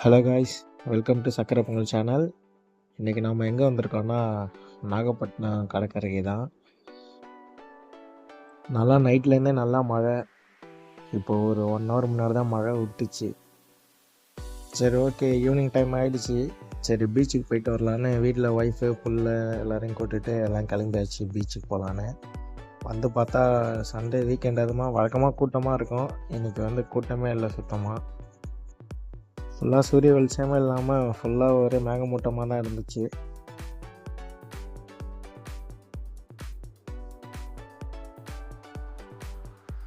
Hello guys welcome to சக்கரை Pongal channel இன்றைக்கி நாம் எங்கே வந்திருக்கோம்னா நாகப்பட்டினம் கடற்கரைக்கு தான். நல்லா நைட்லேருந்தே நல்லா மழை. இப்போ ஒரு ஒன் ஹவர் முன்னாடி தான் மழை விட்டுச்சு. சரி ஓகே ஈவினிங் டைம் ஆகிடுச்சு சரி பீச்சுக்கு போயிட்டு வரலான்னு வீட்டில் ஒய்ஃபு புல்ல எல்லோரையும் கூட்டிகிட்டு எல்லாம் கிளம்பியாச்சு பீச்சுக்கு போகலான்னு வந்து பார்த்தா சண்டே வீக்கெண்ட் அதுமா வழக்கமாக கூட்டமாக இருக்கும். இன்றைக்கி வந்து கூட்டமே இல்லை சுத்தமாக ஃபுல்லாக சூரிய வெளிச்சமே இல்லாமல் ஃபுல்லாக ஒரே மேகமூட்டமாக தான் இருந்துச்சு.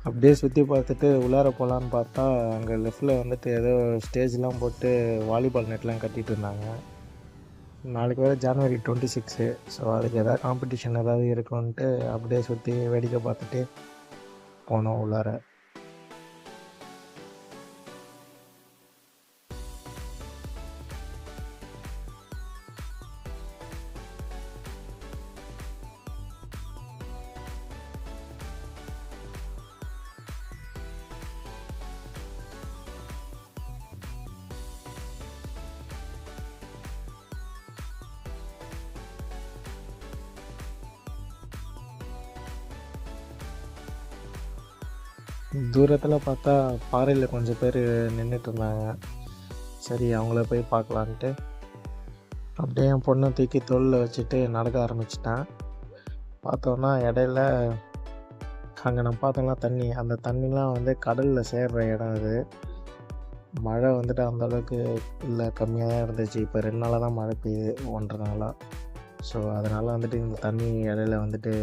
அப்படியே சுற்றி பார்த்துட்டு உள்ளார போகலான்னு பார்த்தா அங்கே லெஃப்டில் வந்துட்டு ஏதோ ஸ்டேஜ்லாம் போட்டு வாலிபால் நெட்லாம் கட்டிகிட்டு இருந்தாங்க. நாளைக்கு வேறு ஜனவரி டுவெண்ட்டி சிக்ஸு ஸோ அதுக்கு எதாவது காம்படிஷன் ஏதாவது இருக்குன்ட்டு அப்படியே சுற்றி வேடிக்கை பார்த்துட்டு போனோம் உள்ளார. தூரத்தில் பார்த்தா பாறையில் கொஞ்சம் பேர் நின்றுட்டு இருந்தாங்க சரி அவங்கள போய் பார்க்கலான்ட்டு. அப்படியே என் பொண்ணை தூக்கி தோளில் வச்சுட்டு நடக்க ஆரம்பிச்சிட்டேன். பார்த்தோன்னா இடையில அங்கே நம்ம பார்த்தோம்னா தண்ணி. அந்த தண்ணிலாம் வந்து கடலில் சேர்ற இடம் அது. மழை வந்துட்டு அந்த அளவுக்கு இல்லை கம்மியாக தான் இருந்துச்சு. இப்போ ரெண்டு நாளாக தான் மழை பெய்யுது ஒன்றரை நாளாக ஸோ அதனால் வந்துட்டு இந்த தண்ணி இடையில வந்துட்டு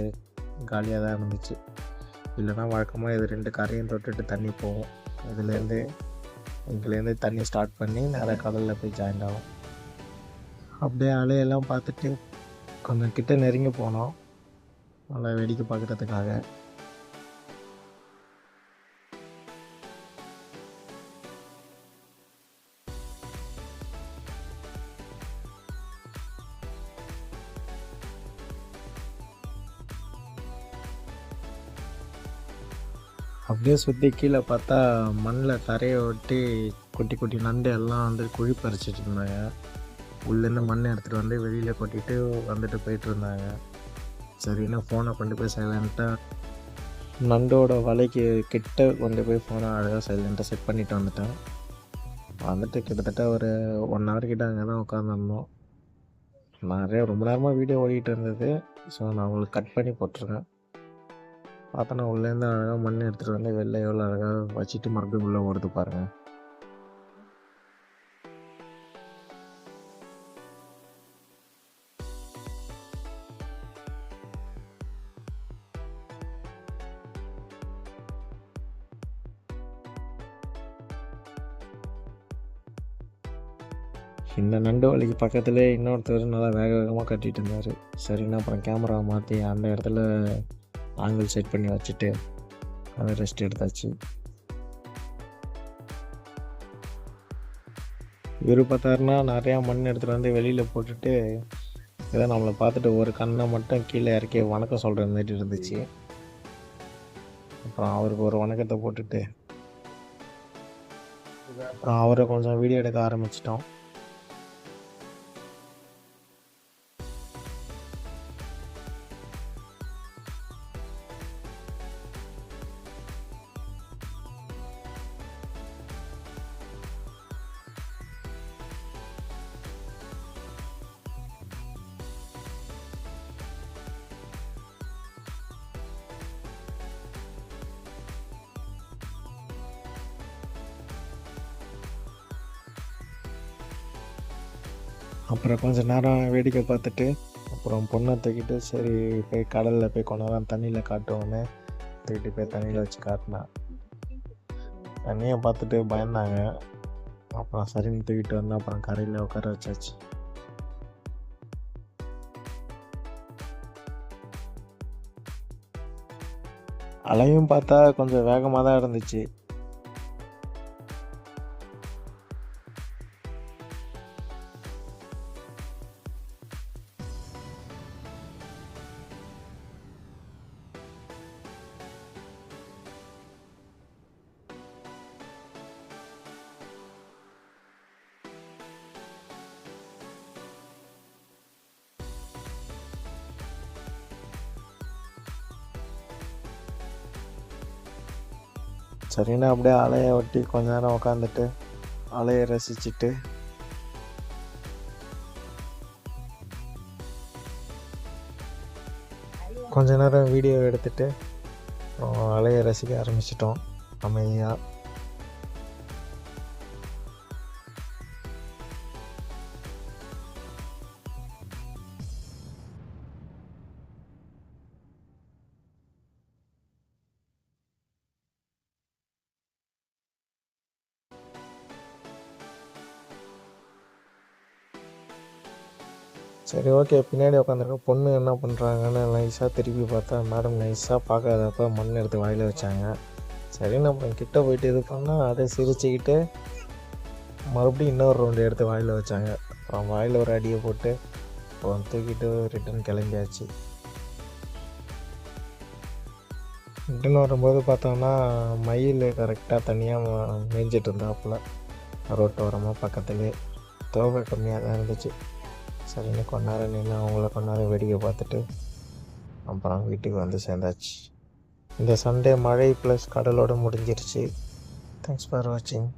காலியாக தான் இருந்துச்சு. இல்லைன்னா வழக்கமாக இது ரெண்டு கரையும் தொட்டுட்டு தண்ணி போகும். இதுலேருந்து இங்கேருந்து தண்ணி ஸ்டார்ட் பண்ணி நேராக கடலில் போய் ஜாயின் ஆகும். அப்படியே அலையெல்லாம் பார்த்துட்டு கொஞ்சம் கிட்டே நெருங்கி போனோம். நல்லா வேடிக்கை பார்க்குறதுக்காக. அப்படியே சுற்றி கீழே பார்த்தா மண்ணில் தரையை ஒட்டி குட்டி குட்டி நண்டு எல்லாம் வந்து குழி பறிச்சிட்டு இருந்தாங்க. உள்ளேருந்து மண் எடுத்துகிட்டு வந்து வெளியில் கொட்டிட்டு வந்துட்டு போயிட்டு இருந்தாங்க. சரின்னு ஃபோனை கொண்டு போய் சைலண்ட்டாக நண்டோட வலைக்கு கிட்ட கொண்டு போய் ஃபோனை அழகாக சைலண்ட்டாக செட் பண்ணிட்டு வந்துட்டேன். வந்துட்டு கிட்டத்தட்ட ஒரு ஒன் ஹவர் கிட்ட அங்கே தான் உட்காந்துருந்தோம் நிறைய ரொம்ப நேரமாக வீடியோ ஓடிக்கிட்டு இருந்தது. ஸோ நான் உங்களுக்கு கட் பண்ணி போட்டிருக்கேன். பார்த்தோன்னா உள்ளேருந்து அழகாக மண் எடுத்துகிட்டு வந்து வெளில எவ்வளோ அழகாக வச்சுட்டு மறுபடியும் உள்ளே ஓடுது பாருங்கள் இந்த நண்டு வலிக்கு பக்கத்துலேயே இன்னொருத்தர் நல்லா வேக வேகமாக கட்டிட்டு இருந்தார். சரின்னு அப்புறம் கேமரா மாற்றி அந்த இடத்துல ஆங்கிள் செட் பண்ணி வச்சுட்டு அதை ரெஸ்ட் எடுத்தாச்சு. இவர் பார்த்தாருன்னா நிறையா மண் எடுத்துகிட்டு வந்து வெளியில் போட்டுட்டு ஏதோ நம்மளை பார்த்துட்டு ஒரு கண்ணை மட்டும் கீழே இறக்கி வணக்கம் சொல்கிற மாதிரி இருந்துச்சு. அப்புறம் அவருக்கு ஒரு வணக்கத்தை போட்டுட்டு அப்புறம் அவரை கொஞ்சம் வீடியோ எடுக்க ஆரம்பிச்சிட்டோம். அப்புறம் கொஞ்சம் நேரம் வேடிக்கை பார்த்துட்டு அப்புறம் பொண்ணை தூக்கிட்டு சரி போய் கடலில் போய் கொஞ்ச நேரம் தண்ணியில் காட்டுவோன்னு தூக்கிட்டு போய் தண்ணியில் வச்சு காட்டினேன் தண்ணியை பார்த்துட்டு பயந்தாங்க. அப்புறம் சரின்னு தூக்கிட்டு வந்து அப்புறம் கரையில் உட்கார வச்சாச்சு. அலையும் பார்த்தா கொஞ்சம் வேகமாக தான் இருந்துச்சு. சரின்னு அப்படியே அலையை ஒட்டி கொஞ்ச நேரம் உட்காந்துட்டு அலையை ரசிச்சுட்டு கொஞ்ச நேரம் வீடியோ எடுத்துட்டு அப்புறம் அலையை ரசிக்க ஆரம்பிச்சிட்டோம். அமைதியாக சரி ஓகே பின்னாடி உட்காந்துருக்க பொண்ணு என்ன பண்ணுறாங்கன்னு நைஸாக திருப்பி பார்த்தா மேடம் நைஸாக பார்க்காதப்ப மண் எடுத்து வாயில் வச்சாங்க. சரின்னு நம்ம கிட்ட போயிட்டு இது பண்ணால் அதை சிரிச்சுக்கிட்டு மறுபடியும் இன்னொரு ரவுண்டு எடுத்து வாயில் வச்சாங்க. அப்புறம் வாயில் ஒரு அடியை போட்டு அப்புறம் தூக்கிட்டு ரிட்டன் கிளம்பியாச்சு. ரிட்டன் வரும்போது பார்த்தோம்னா மயில் கரெக்டாக தனியாக மேய்ஞ்சிட்டு இருந்தாப்புல. ரோட்டோரமாக பக்கத்துலேயே தோகை கம்மியாக தான் இருந்துச்சு. சரின்னு கொஞ்ச நேரம் நின்று அவங்கள கொஞ்ச நேரம் வேடிக்கை பார்த்துட்டு அப்புறம் வீட்டுக்கு வந்து சேர்ந்தாச்சு. இந்த சண்டே மழை ப்ளஸ் கடலோடு முடிஞ்சிருச்சு. தேங்க்ஸ் ஃபார் வாட்சிங்